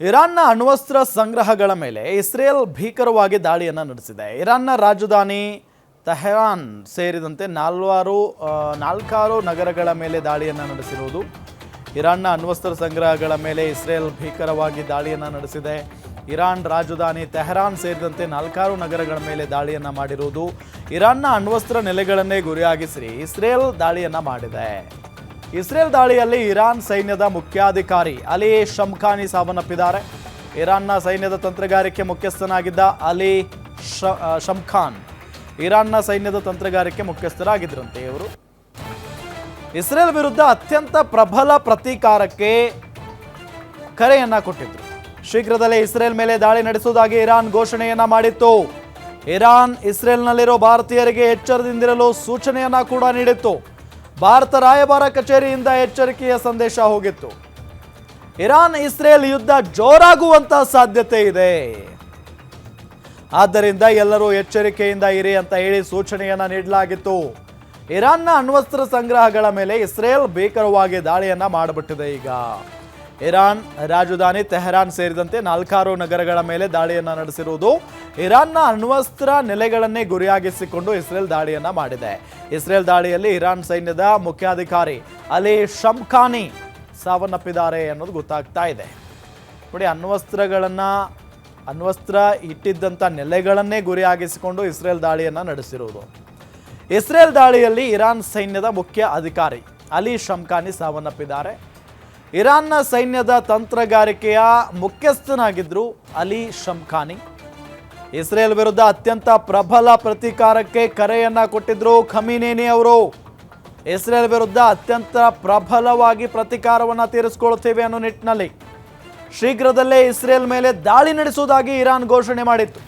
ಇರಾನ್ನ ಅಣ್ವಸ್ತ್ರ ಸಂಗ್ರಹಗಳ ಮೇಲೆ ಇಸ್ರೇಲ್ ಭೀಕರವಾಗಿ ದಾಳಿಯನ್ನು ನಡೆಸಿದೆ. ಇರಾನ್ನ ರಾಜಧಾನಿ ತೆಹರಾನ್ ಸೇರಿದಂತೆ ನಾಲ್ವಾರು ನಾಲ್ಕಾರು ನಗರಗಳ ಮೇಲೆ ದಾಳಿಯನ್ನು ನಡೆಸಿರುವುದು. ಇರಾನ್ನ ಅಣ್ವಸ್ತ್ರ ಸಂಗ್ರಹಗಳ ಮೇಲೆ ಇಸ್ರೇಲ್ ಭೀಕರವಾಗಿ ದಾಳಿಯನ್ನು ನಡೆಸಿದೆ. ಇರಾನ್ ರಾಜಧಾನಿ ತೆಹರಾನ್ ಸೇರಿದಂತೆ ನಾಲ್ಕಾರು ನಗರಗಳ ಮೇಲೆ ದಾಳಿಯನ್ನು ಮಾಡಿರುವುದು. ಇರಾನ್ನ ಅಣ್ವಸ್ತ್ರ ನೆಲೆಗಳನ್ನೇ ಗುರಿಯಾಗಿಸಿ ಇಸ್ರೇಲ್ ದಾಳಿಯನ್ನು ಮಾಡಿದೆ. ಇಸ್ರೇಲ್ ದಾಳಿಯಲ್ಲಿ ಇರಾನ್ ಸೈನ್ಯದ ಮುಖ್ಯಾಧಿಕಾರಿ ಅಲಿ ಶಮ್ಖಾನಿ ಸಾವನ್ನಪ್ಪಿದ್ದಾರೆ. ಇರಾನ್ನ ಸೈನ್ಯದ ತಂತ್ರಗಾರಿಕೆ ಮುಖ್ಯಸ್ಥನಾಗಿದ್ದ ಅಲಿ ಶಮ್ಖಾನ್ ಇರಾನ್ನ ಸೈನ್ಯದ ತಂತ್ರಗಾರಿಕೆ ಮುಖ್ಯಸ್ಥರಾಗಿದ್ದರಂತೆ ಇವರು. ಇಸ್ರೇಲ್ ವಿರುದ್ಧ ಅತ್ಯಂತ ಪ್ರಬಲ ಪ್ರತೀಕಾರಕ್ಕೆ ಕರೆಯನ್ನ ಕೊಟ್ಟಿದ್ರು. ಶೀಘ್ರದಲ್ಲೇ ಇಸ್ರೇಲ್ ಮೇಲೆ ದಾಳಿ ನಡೆಸುವುದಾಗಿ ಇರಾನ್ ಘೋಷಣೆಯನ್ನ ಮಾಡಿತ್ತು. ಇರಾನ್ ಇಸ್ರೇಲ್ನಲ್ಲಿರೋ ಭಾರತೀಯರಿಗೆ ಎಚ್ಚರದಿಂದಿರಲು ಸೂಚನೆಯನ್ನ ಕೂಡ ನೀಡಿತ್ತು. ಭಾರತ ರಾಯಭಾರ ಕಚೇರಿಯಿಂದ ಎಚ್ಚರಿಕೆಯ ಸಂದೇಶ ಹೋಗಿತ್ತು. ಇರಾನ್, ಇಸ್ರೇಲ್ ಯುದ್ಧ ಜೋರಾಗುವಂತ ಸಾಧ್ಯತೆ ಇದೆ. ಆದ್ದರಿಂದ ಎಲ್ಲರೂ ಎಚ್ಚರಿಕೆಯಿಂದ ಇರಿ ಅಂತ ಹೇಳಿ ಸೂಚನೆಯನ್ನ ನೀಡಲಾಗಿತ್ತು. ಇರಾನ್ನ ಅಣ್ವಸ್ತ್ರ ಸಂಗ್ರಹಗಳ ಮೇಲೆ ಇಸ್ರೇಲ್ ಭೀಕರವಾಗಿ ದಾಳಿಯನ್ನ ಮಾಡಿಬಿಟ್ಟಿದೆ ಈಗ. ಇರಾನ್ ರಾಜಧಾನಿ ತೆಹರಾನ್ ಸೇರಿದಂತೆ ನಾಲ್ಕಾರು ನಗರಗಳ ಮೇಲೆ ದಾಳಿಯನ್ನು ನಡೆಸಿರುವುದು ಇರಾನ್ನ ಅಣ್ವಸ್ತ್ರ ನೆಲೆಗಳನ್ನೇ ಗುರಿಯಾಗಿಸಿಕೊಂಡು ಇಸ್ರೇಲ್ ದಾಳಿಯನ್ನ ಮಾಡಿದೆ. ಇಸ್ರೇಲ್ ದಾಳಿಯಲ್ಲಿ ಇರಾನ್ ಸೈನ್ಯದ ಮುಖ್ಯಾಧಿಕಾರಿ ಅಲಿ ಶಮ್ಖಾನಿ ಸಾವನ್ನಪ್ಪಿದ್ದಾರೆ ಅನ್ನೋದು ಗೊತ್ತಾಗ್ತಾ ಇದೆ. ನೋಡಿ, ಅಣ್ವಸ್ತ್ರಗಳನ್ನು, ಅಣ್ವಸ್ತ್ರ ಇಟ್ಟಿದ್ದಂಥ ನೆಲೆಗಳನ್ನೇ ಗುರಿಯಾಗಿಸಿಕೊಂಡು ಇಸ್ರೇಲ್ ದಾಳಿಯನ್ನು ನಡೆಸಿರುವುದು. ಇಸ್ರೇಲ್ ದಾಳಿಯಲ್ಲಿ ಇರಾನ್ ಸೈನ್ಯದ ಮುಖ್ಯ ಅಧಿಕಾರಿ ಅಲಿ ಶಮ್ಖಾನಿ ಸಾವನ್ನಪ್ಪಿದ್ದಾರೆ. ಇರಾನ್ನ ಸೈನ್ಯದ ತಂತ್ರಗಾರಿಕೆಯ ಮುಖ್ಯಸ್ಥನಾಗಿದ್ದರು ಅಲಿ ಶಮ್ಖಾನಿ ಇಸ್ರೇಲ್ ವಿರುದ್ಧ ಅತ್ಯಂತ ಪ್ರಬಲ ಪ್ರತೀಕಾರಕ್ಕೆ ಕರೆಯನ್ನ ಕೊಟ್ಟಿದ್ರು ಖಮೀನೇನಿ ಅವರು. ಇಸ್ರೇಲ್ ವಿರುದ್ಧ ಅತ್ಯಂತ ಪ್ರಬಲವಾಗಿ ಪ್ರತೀಕಾರವನ್ನು ತೀರಿಸಿಕೊಳ್ಳುತ್ತೇವೆ ಅನ್ನೋ ನಿಟ್ಟಿನಲ್ಲಿ ಶೀಘ್ರದಲ್ಲೇ ಇಸ್ರೇಲ್ ಮೇಲೆ ದಾಳಿ ನಡೆಸುವುದಾಗಿ ಇರಾನ್ ಘೋಷಣೆ ಮಾಡಿತ್ತು.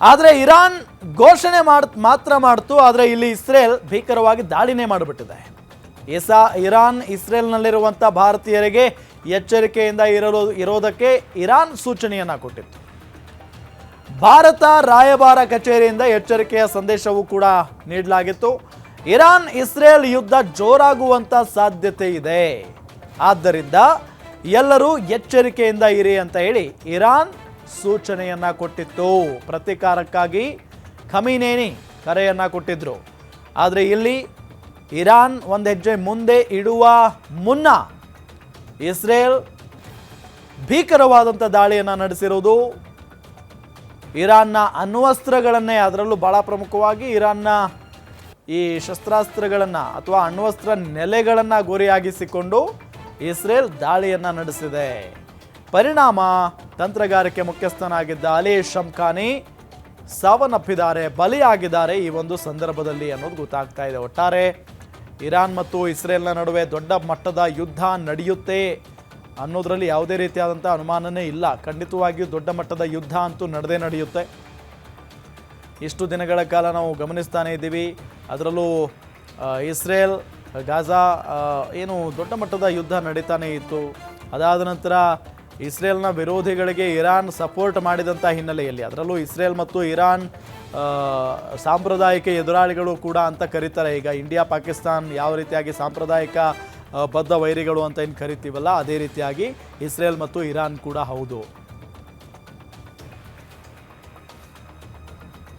ಆದರೆ ಇರಾನ್ ಘೋಷಣೆ ಮಾಡ್, ಮಾತ್ರ ಮಾಡ್ತು, ಆದರೆ ಇಲ್ಲಿ ಇಸ್ರೇಲ್ ಭೀಕರವಾಗಿ ದಾಳಿನೇ ಮಾಡಿಬಿಟ್ಟಿದೆ. ಇಸಾ ಇರಾನ್ ಇಸ್ರೇಲ್ನಲ್ಲಿರುವಂಥ ಭಾರತೀಯರಿಗೆ ಎಚ್ಚರಿಕೆಯಿಂದ ಇರಲು ಇರೋದಕ್ಕೆ ಇರಾನ್ ಸೂಚನೆಯನ್ನು ಕೊಟ್ಟಿತ್ತು. ಭಾರತ ರಾಯಭಾರ ಕಚೇರಿಯಿಂದ ಎಚ್ಚರಿಕೆಯ ಸಂದೇಶವೂ ಕೂಡ ನೀಡಲಾಗಿತ್ತು. ಇರಾನ್ ಇಸ್ರೇಲ್ ಯುದ್ಧ ಜೋರಾಗುವಂಥ ಸಾಧ್ಯತೆ ಇದೆ. ಆದ್ದರಿಂದ ಎಲ್ಲರೂ ಎಚ್ಚರಿಕೆಯಿಂದ ಇರಿ ಅಂತ ಹೇಳಿ ಇರಾನ್ ಸೂಚನೆಯನ್ನು ಕೊಟ್ಟಿತ್ತು. ಪ್ರತೀಕಾರಕ್ಕಾಗಿ ಖಮೀನೇನಿ ಕರೆಯನ್ನು ಕೊಟ್ಟಿದ್ದರು ಆದರೆ ಇಲ್ಲಿ ಇರಾನ್ ಒಂದು ಹೆಜ್ಜೆ ಮುಂದೆ ಇಡುವ ಮುನ್ನ ಇಸ್ರೇಲ್ ಭೀಕರವಾದಂಥ ದಾಳಿಯನ್ನು ನಡೆಸಿರುವುದು. ಇರಾನ್ನ ಅಣ್ವಸ್ತ್ರಗಳನ್ನೇ ಅದರಲ್ಲೂ ಬಹಳ ಪ್ರಮುಖವಾಗಿ ಇರಾನ್ನ ಈ ಶಸ್ತ್ರಾಸ್ತ್ರಗಳನ್ನು ಅಥವಾ ಅಣ್ವಸ್ತ್ರ ನೆಲೆಗಳನ್ನು ಗುರಿಯಾಗಿಸಿಕೊಂಡು ಇಸ್ರೇಲ್ ದಾಳಿಯನ್ನು ನಡೆಸಿದೆ. ಪರಿಣಾಮ ತಂತ್ರಗಾರಿಕೆ ಮುಖ್ಯಸ್ಥನಾಗಿದ್ದ ಅಲಿ ಶಮ್ಖಾನಿ ಸಾವನ್ನಪ್ಪಿದ್ದಾರೆ, ಬಲಿಯಾಗಿದ್ದಾರೆ ಈ ಒಂದು ಸಂದರ್ಭದಲ್ಲಿ ಅನ್ನೋದು ಗೊತ್ತಾಗ್ತಾ ಇದೆ. ಒಟ್ಟಾರೆ ಇರಾನ್ ಮತ್ತು ಇಸ್ರೇಲ್ನ ನಡುವೆ ದೊಡ್ಡ ಮಟ್ಟದ ಯುದ್ಧ ನಡೆಯುತ್ತೆ ಅನ್ನೋದರಲ್ಲಿ ಯಾವುದೇ ರೀತಿಯಾದಂಥ ಅನುಮಾನನೇ ಇಲ್ಲ. ಖಂಡಿತವಾಗಿಯೂ ದೊಡ್ಡ ಮಟ್ಟದ ಯುದ್ಧ ಅಂತೂ ನಡೆದೇ ನಡೆಯುತ್ತೆ. ಇಷ್ಟು ದಿನಗಳ ಕಾಲ ನಾವು ಗಮನಿಸ್ತಾನೇ ಇದ್ದೀವಿ. ಅದರಲ್ಲೂ ಇಸ್ರೇಲ್, ಗಾಜಾ ಏನು ದೊಡ್ಡ ಮಟ್ಟದ ಯುದ್ಧ ನಡೀತಾನೆ ಇತ್ತು. ಅದಾದ ನಂತರ ಇಸ್ರೇಲ್ನ ವಿರೋಧಿಗಳಿಗೆ ಇರಾನ್ ಸಪೋರ್ಟ್ ಮಾಡಿದಂಥ ಹಿನ್ನೆಲೆಯಲ್ಲಿ, ಅದರಲ್ಲೂ ಇಸ್ರೇಲ್ ಮತ್ತು ಇರಾನ್ ಸಾಂಪ್ರದಾಯಿಕ ಎದುರಾಳಿಗಳು ಕೂಡ ಅಂತ ಕರೀತಾರೆ. ಈಗ ಇಂಡಿಯಾ, ಪಾಕಿಸ್ತಾನ್ ಯಾವ ರೀತಿಯಾಗಿ ಸಾಂಪ್ರದಾಯಿಕ ಬದ್ಧ ವೈರಿಗಳು ಅಂತ ಏನು ಕರಿತೀವಲ್ಲ, ಅದೇ ರೀತಿಯಾಗಿ ಇಸ್ರೇಲ್ ಮತ್ತು ಇರಾನ್ ಕೂಡ ಹೌದು.